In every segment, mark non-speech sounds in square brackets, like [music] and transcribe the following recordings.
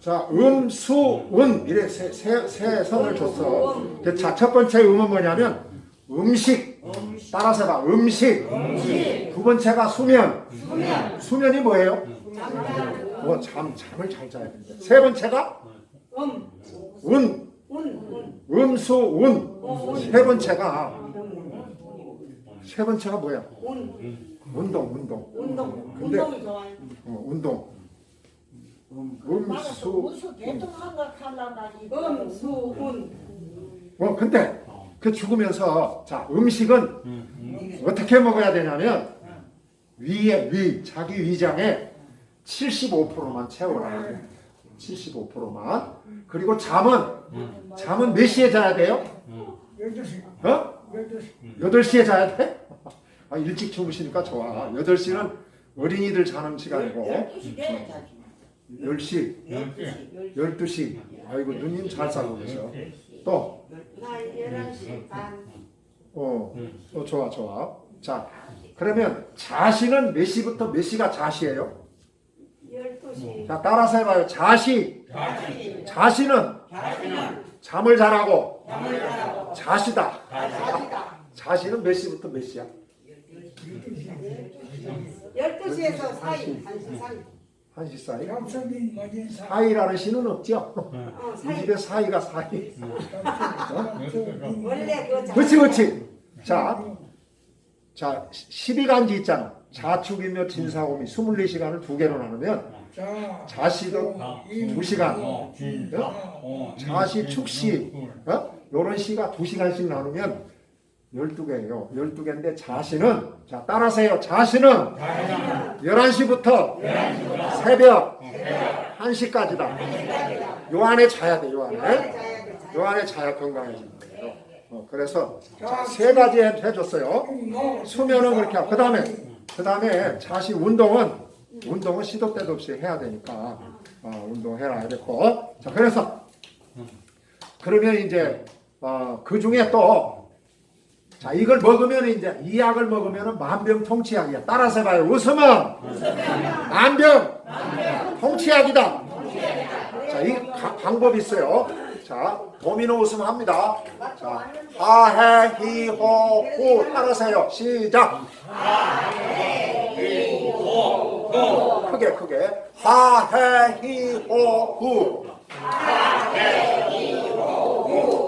자, 음, 수, 은 이래 세, 세, 세 선을 줬어. 그 자, 첫 번째 음은 뭐냐면 음식. 따라서 해봐. 음식. 두 번째가 수면. 수면 이 뭐예요? 뭐 잠, 잠을 잘 자야 된다. 세 번째가 음, 은, 운, 운, 음수, 은. 세 번째가 세 번째가 뭐야? 운, 운동, 운동. 운동, 근데- 운동이 좋아요. 어, 운동. 음수. 무슨 대통령한 걸 하려다니. 음, 수, 운. 어, 근데 그 죽으면서 자 음식은 어떻게 먹어야 되냐면 위에 위 자기 위장에 75%만 채워라. 75%만. 그리고 잠은 잠은 몇 시에 자야 돼요? 12시. 어? 12시. 8시에 자야 돼? [laughs] 아, 일찍 주무시니까 좋아. 8시는 어린이들 자는 시간이고 12시 돼야 자지. 10시, 12시. 아이고 누님 잘 살고 계셔. 또나 11시 반. 어, 어, 좋아, 좋아. 자, 그러면 자시는 몇 시부터 몇 시가 자시예요? 12시. 자, 따라서 해봐요. 자시. 자시는 잠을 잘하고 자시다. 자시는 몇 시부터 몇 시야? 12시에서 사이, 1시 사이. 한시 사이? 감성이 뭐지? 사이라는 시는 없죠? 어, 이 사이. 집에 사이가 사이. 원래 그 자- 그렇지, 그렇지. 자, 자, 12간지 있잖아. 자축이며 진사오미 24시간을 두 개로 나누면 자, 자시도 두 시간. 어? 자시, 축시, 어? 요런 시가 두 시간씩 나누면 12개예요. 12개인데 자시는 자, 따라서요. 자시는 11시부터 새벽 1시까지다. 요 안에 자야 돼. 요 안에. 요 안에 자야 건강해지는. 어, 그래서 자, 세 가지 해- 해줬어요. 수면은 그렇게 하고 그 다음에 그 다음에 자시 운동은 운동은 시도 때도 없이 해야 되니까 어, 운동해라 이랬고 자 그래서 그러면 이제 어, 그 중에 또 자, 이걸 먹으면 이제 이 약을 먹으면 만병통치약이야. 따라서 해봐요. 웃으면 만병 통치약이다. 자, 이 가- 방법이 있어요. 자, 도미노 웃음 합니다. 자, 하해 히호 후 따라서 해요. 시작. 크게 크게 하해 히호 후.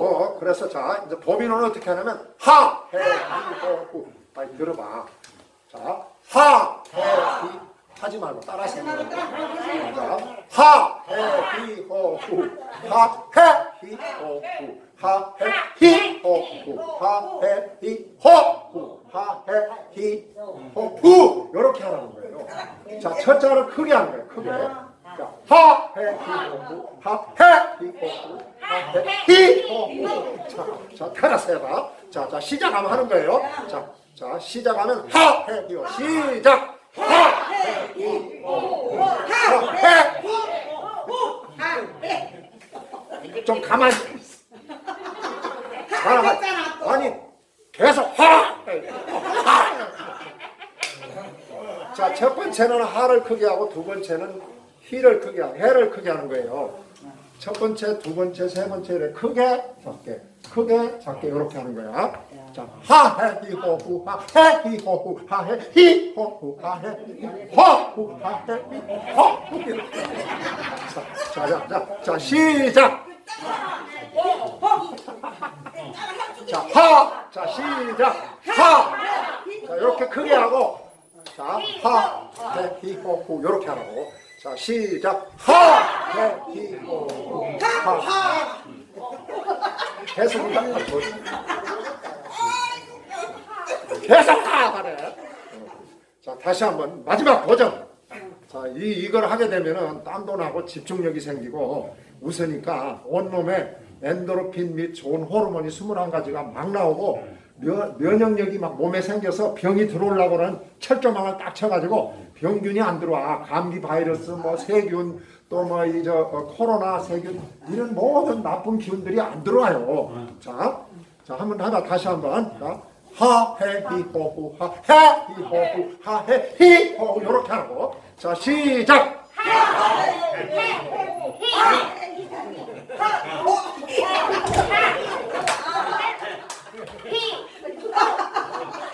어, 그래서 자, 이제 도미노는 어떻게 하냐면 하, 해, 히, 호, 후. 빨리 들어봐. 자, 하, 해, 히 하지 말고 해. 자, 하, 해, 히, 호, 후. 하, 해, 히, 호, 후. 하, 해, 히, 호, 후. 하, 해, 히, 호, 후. 하, 해, 히, 호, 후. 이렇게 하라는 거예요. 자, 첫자를 크게 하는 거예요. 크게. 자, 하, 해, 히, 호, 후. 하, 해, 히, 호, 후. 하, 해, 히, 호, 후. 자, 자, 따라서 해봐. 자, 자, 시작하면 하는 거예요. 자, 자, 시작하면 하, 해, 히, 호. 시작. 하, 해, 히, 호, 후. 하, 해, 좀 가라 아니 계속 하! 하! 자, 첫 번째는 하를 크게 하고 두 번째는 히를 크게 해를 크게 하는 거예요. 첫 번째, 두 번째, 세 번째를 크게, 작게, 크게, 작게 이렇게 하는 거야. 자, 하, 해, 히, 호, 후, 하, 해, 히, 호, 후, 하, 해, 히, 호, 후, 하, 해, 히, 호, 후, 하, 해, 히, 호, 후. 자, 자, 자, 자, 자, 시작. 자, 하, 자, 시작, 하. 자, 이렇게 크게 하고, 자, 하, 해, 히, 호, 후, 이렇게 하라고. 자, 시작, 하, 해, 히, 호, 후, 하. 계속 뭐. 계속 하 하네. 자, 다시 한번 마지막 도전. 자, 이 이걸 하게 되면은 땀도 나고 집중력이 생기고 웃으니까 온몸에 엔도르핀 및 좋은 호르몬이 21가지가 막 나오고 면, 면역력이 막 몸에 생겨서 병이 들어오려고는 철조망을 딱 쳐가지고 병균이 안 들어와. 감기 바이러스 뭐 세균 또 뭐 이 저 코로나 세균 이런 모든 나쁜 기운들이 안 들어와요. 자, 자 한번 하다 다시 한번. 자, 하 해 히 호 후 하 해 히 호 후 하 해 히호 이렇게 하고. 자 시작. 하, 해,